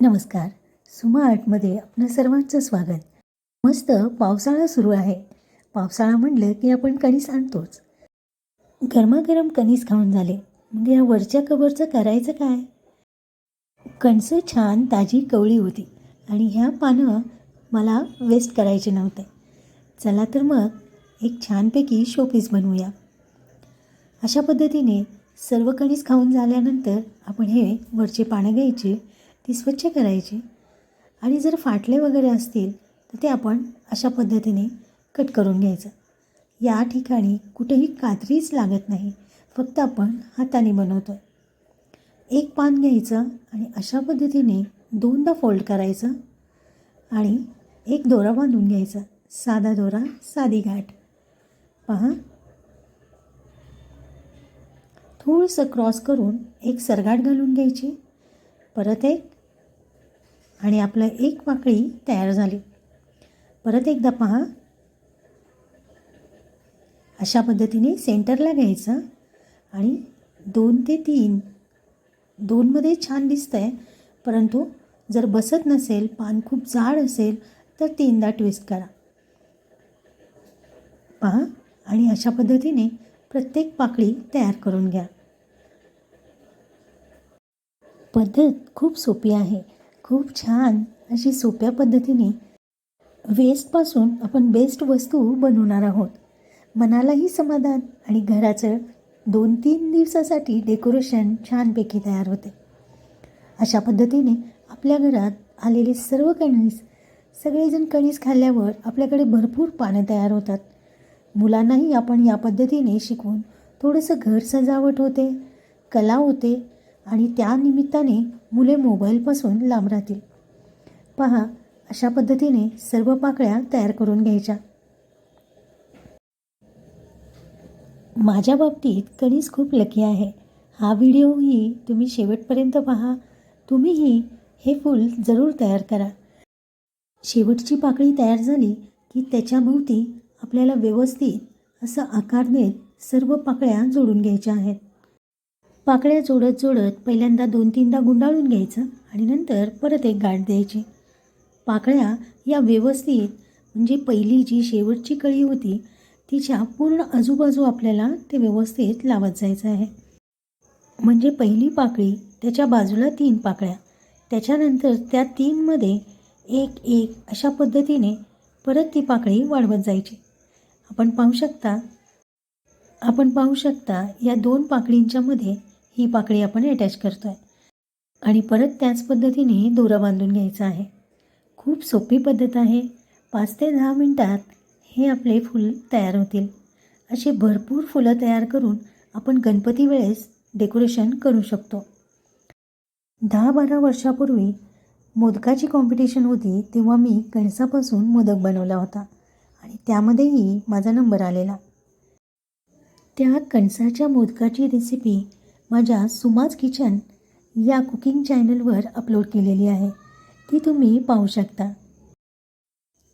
नमस्कार. सुमा आर्टमध्ये आपलं सर्वांचं स्वागत. मस्त पावसाळा सुरू आहे. पावसाळा म्हणलं की आपण कणीस आणतोच. गरमागरम कणीस खाऊन झाले. मग या वरच्या कवरचं करायचं काय? कणसं छान ताजी कवळी होती आणि ह्या पानं मला वेस्ट करायचे नव्हते. चला तर मग एक छानपैकी शोपीस बनवूया. अशा पद्धतीने सर्व कणीस खाऊन झाल्यानंतर आपण हे वरचे पानं घ्यायचे ती स्वच्छ करायची. आणि जर फाटले वगैरे असतील तर ते आपण अशा पद्धतीने कट करून घ्यायचं. या ठिकाणी कुठेही कात्रीच लागत नाही. फक्त आपण हाताने बनवतो आहे एक पान घ्यायचं आणि अशा पद्धतीने दोनदा फोल्ड करायचं आणि एक दोरा बांधून घ्यायचा. साधा दोरा साधी गाठ. पहा. थोडंसं क्रॉस करून एक सरगाट घालून घ्यायची. परत एक आणि आपलं एक पाकळी तयार झाली. परत एकदा पहा. अशा पद्धतीने सेंटरला घ्यायचं आणि दोन ते तीन दोनमध्ये छान दिसतं आहे परंतु जर बसत नसेल पान खूप जाड असेल तर तीनदा ट्विस्ट करा. पहा आणि अशा पद्धतीने प्रत्येक पाकळी तयार करून घ्या. पद्धत खूप सोपी आहे. खूप छान अशी सोप्या पद्धतीने वेस्टपासून आपण बेस्ट वस्तू बनवणार आहोत. मनालाही समाधान आणि घराचं दोन तीन दिवसासाठी डेकोरेशन छानपैकी तयार होते. अशा पद्धतीने आपल्या घरात आलेले सर्व कणीस सगळेजण कणीस खाल्ल्यावर आपल्याकडे भरपूर पानं तयार होतात. मुलांनाही आपण या पद्धतीने शिकवून थोडंसं घर सजावट होते कला होते आणि त्या निमित्ताने मुले मोबाईलपासून लांब राहतील. पहा अशा पद्धतीने सर्व पाकळ्या तयार करून घ्यायच्या. माझ्या बाबतीत कणीस खूप लकी आहे. हा व्हिडिओही तुम्ही शेवटपर्यंत पहा. तुम्हीही हे फूल जरूर तयार करा. शेवटची पाकळी तयार झाली की त्याच्याभोवती आपल्याला व्यवस्थित असं आकार देत सर्व पाकळ्या जोडून घ्यायच्या आहेत. पाकळ्या जोडत जोडत पहिल्यांदा दोन तीनदा गुंडाळून घ्यायचं आणि नंतर परत एक गाठ द्यायची. पाकळ्या या व्यवस्थित म्हणजे पहिली जी शेवटची कळी होती तिच्या पूर्ण आजूबाजू आपल्याला ते व्यवस्थित लावत जायचं आहे. म्हणजे पहिली पाकळी त्याच्या बाजूला तीन पाकळ्या. त्याच्यानंतर त्या तीनमध्ये एक एक अशा पद्धतीने परत ती पाकळी वाढवत जायची. आपण पाहू शकता आपण पाहू शकता या दोन पाकळींच्यामध्ये ही पाकळी आपण अटॅच करतो आहे आणि परत त्याच पद्धतीने दोरा बांधून घ्यायचा आहे. खूप सोपी पद्धत आहे. पाच ते दहा मिनटात हे आपले फुल तयार होतील. असे भरपूर फुलं तयार करून आपण गणपती वेळेस डेकोरेशन करू शकतो. दहा बारा वर्षापूर्वी मोदकाची कॉम्पिटिशन होती तेव्हा मी कणसापासून मोदक बनवला होता. आणि त्यामध्येही माझा नंबर आलेला. त्या कणसाच्या मोदकाची रेसिपी माझ्या सुमाज किचन या कुकिंग चॅनलवर अपलोड केलेली आहे. ती तुम्ही पाहू शकता.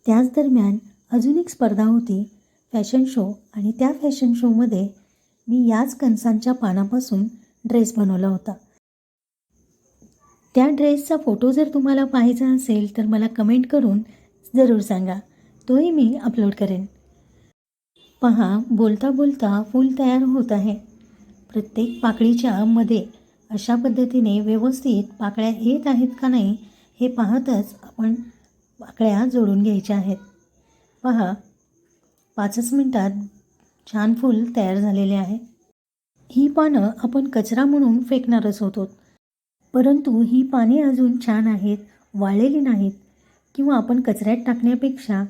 त्याच दरम्यान अजून एक स्पर्धा होती फॅशन शो. आणि त्या फॅशन शोमध्ये मी याच कणसांच्या पानापासून ड्रेस बनवला होता. त्या ड्रेसचा फोटो जर तुम्हाला पाहायचा असेल तर मला कमेंट करून जरूर सांगा. तोही मी अपलोड करेन. पहा बोलता बोलता फूल तयार होत आहे. प्रत्येक पाकळीच्या मध्ये अशा पद्धतीने व्यवस्थित पाकळ्या येत आहेत का नाही हे पाहतच आपण पाकळ्या जोडून घ्यायच्या आहेत. पहा पाचच मिनटात छान फूल तयार झालेले आहे. ही पानं आपण कचरा म्हणून फेकणारच होतो. परंतु ही पाने अजून छान आहेत वाळलेली नाहीत किंवा आपण कचऱ्यात टाकण्यापेक्षा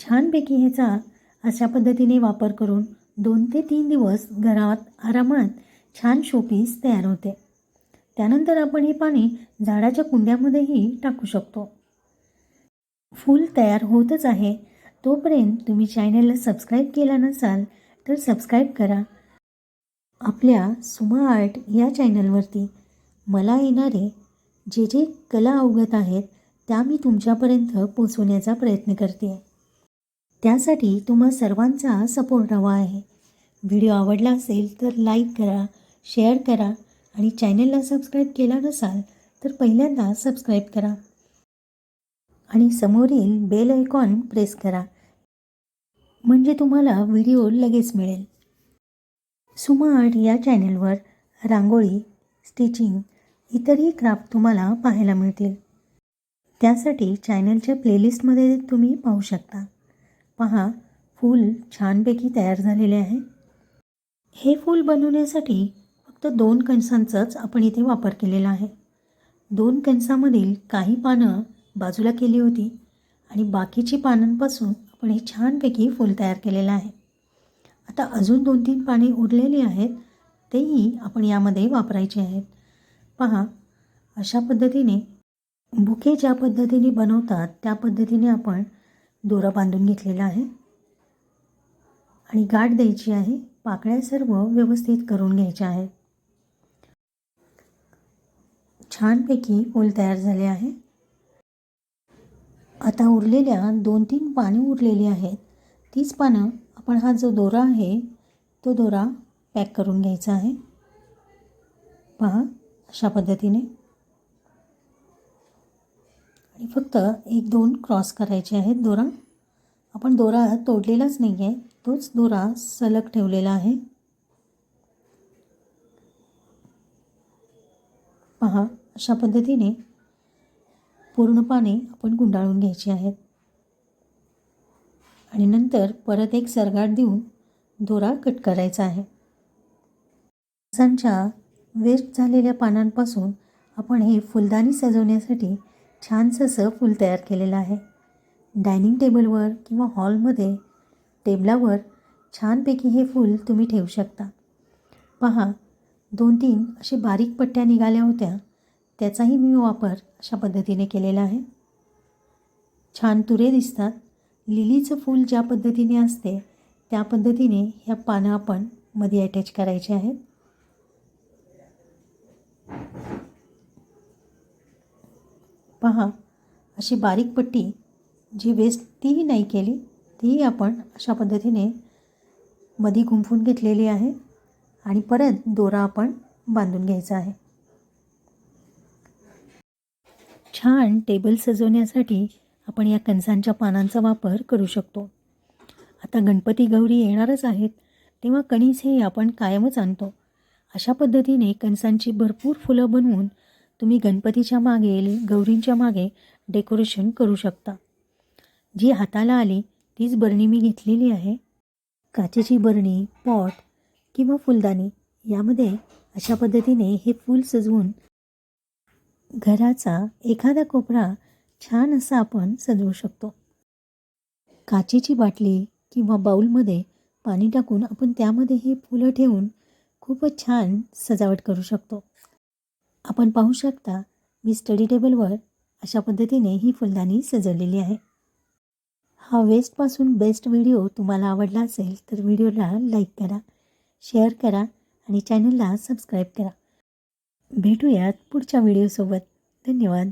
छानपैकी ह्याचा अशा पद्धतीने वापर करून दोन ते तीन दिवस घरात आरामात छान शोपीस तयार होते. त्यानंतर आपण ही पाने झाडाच्या कुंड्यामध्येही टाकू शकतो. फूल तयार होतच आहे. तोपर्यंत तुम्ही चॅनलला सबस्क्राईब केला नसाल तर सबस्क्राईब करा. आपल्या सुमा आर्ट या चॅनलवरती मला येणारे जे जे कला अवगत आहेत त्या मी तुमच्यापर्यंत पोचवण्याचा प्रयत्न करते. आहे त्यासाठी तुम्हा सर्वांचा सपोर्ट हवा आहे. व्हिडिओ आवडला असेल तर लाईक करा. शेअर करा आणि चॅनेलला सबस्क्राईब केला नसाल तर पहिल्यांदा सबस्क्राईब करा. आणि समोरील बेल आयकॉन प्रेस करा. म्हणजे तुम्हाला व्हिडिओ लगेच मिळेल. सुमार्ट या चॅनलवर रांगोळी स्टिचिंग इतरही क्राफ्ट तुम्हाला पाहायला मिळतील. त्यासाठी चॅनलच्या प्लेलिस्टमध्ये तुम्ही पाहू शकता. पहा फूल छानपैकी तयार झालेले आहे. हे फूल बनवण्यासाठी फक्त दोन कणसांचाच आपण इथे वापर केलेला आहे. दोन कणसामधील काही पानं बाजूला केली होती आणि बाकीची पानांपासून आपण हे छानपैकी फूल तयार केलेलं आहे. आता अजून दोन तीन पाने उरलेली आहेत तेही आपण यामध्ये वापरायचे आहेत. पहा अशा पद्धतीने बुके ज्या पद्धतीने बनवतात त्या पद्धतीने आपण दोरा बांधून घेतलेला आहे. आणि गाठ द्यायची आहे पाकळ्या सर्व व्यवस्थित करून घ्यायच्या आहेत. छानपैकी फूल तयार झाले आहे. आता उरलेल्या दोन तीन पाने उरलेली आहेत. तीच पानं आपण हा जो दोरा आहे तो दोरा पॅक करून घ्यायचा आहे. पहा अशा पद्धतीने. आणि फक्त एक दोन क्रॉस करायचे आहेत दोरा. आपण दोरा तोडलेलाच नाही आहे तोच दोरा सलग ठेवलेला आहे. पहा अशा पद्धतीने पूर्ण पाने आपण गुंडाळून घ्यायची आहेत. आणि नंतर परत एक सरगाट देऊन दोरा कट करायचा आहे. माणसांच्या वेस्ट झालेल्या पानांपासून आपण हे फुलदाणी सजवण्यासाठी छानसं असं फूल तयार केलेलं आहे. डायनिंग टेबलवर किंवा हॉलमध्ये टेबलावर छानपैकी हे फूल तुम्ही ठेवू शकता. पहा दोन तीन असे बारीक पट्ट्या निघाल्या होत्या. त्याचाही मी वापर अशा पद्धतीने केलेला आहे. छान तुरे दिसतात. लिलीचं फूल ज्या पद्धतीने असते त्या पद्धतीने ह्या पानं आपण मध्ये अटॅच करायचे आहेत. पहा अशी बारीक पट्टी जी वेस्ट तीही नाही केली तीही आपण अशा पद्धतीने मधी गुंफून घेतलेली आहे आणि परत दोरा आपण बांधून घ्यायचा आहे. छान टेबल सजवण्यासाठी आपण या कणसांच्या पानांचा वापर करू शकतो. आता गणपती गौरी येणारच आहेत तेव्हा कणीस हे आपण कायमच आणतो. अशा पद्धतीने कणसांची भरपूर फुलं बनवून तुम्ही गणपतीच्या मागे गौरींच्या मागे डेकोरेशन करू शकता. जी हाताला आली तीच बरणी मी घेतलेली आहे. काचेची बरणी पॉट किंवा फुलदाणी यामध्ये अशा पद्धतीने हे फूल सजवून घराचा एखादा कोपरा छान असा आपण सजवू शकतो. काचेची बाटली किंवा बाऊलमध्ये पाणी टाकून आपण त्यामध्ये हे फुलं ठेवून खूपच छान सजावट करू शकतो. आपण पाहू शकता मी स्टडी टेबलवर अशा पद्धतीने ही फुलदाणी सजवलेली आहे. हा वेस्टपासून बेस्ट व्हिडिओ तुम्हाला आवडला असेल तर व्हिडिओला लाईक करा शेअर करा आणि चॅनलला सबस्क्राईब करा. भेटूयात पुढच्या व्हिडिओसोबत. धन्यवाद.